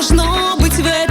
должно быть в этом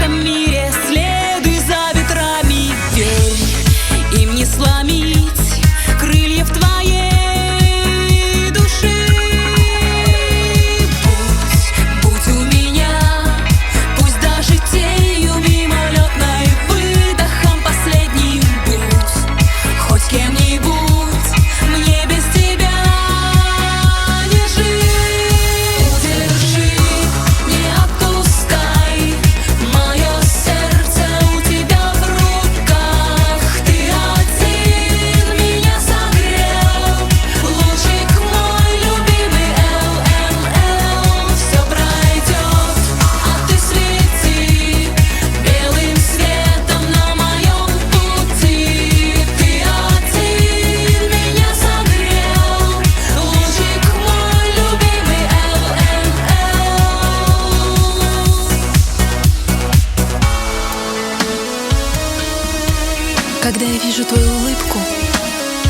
вижу твою улыбку,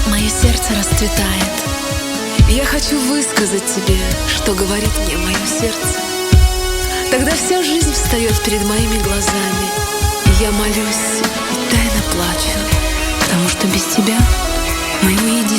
мое сердце расцветает. Я хочу высказать тебе, что говорит мне мое сердце. Тогда вся жизнь встает перед моими глазами. И я молюсь и тайно плачу, потому что без тебя, моего единственного путеводителя,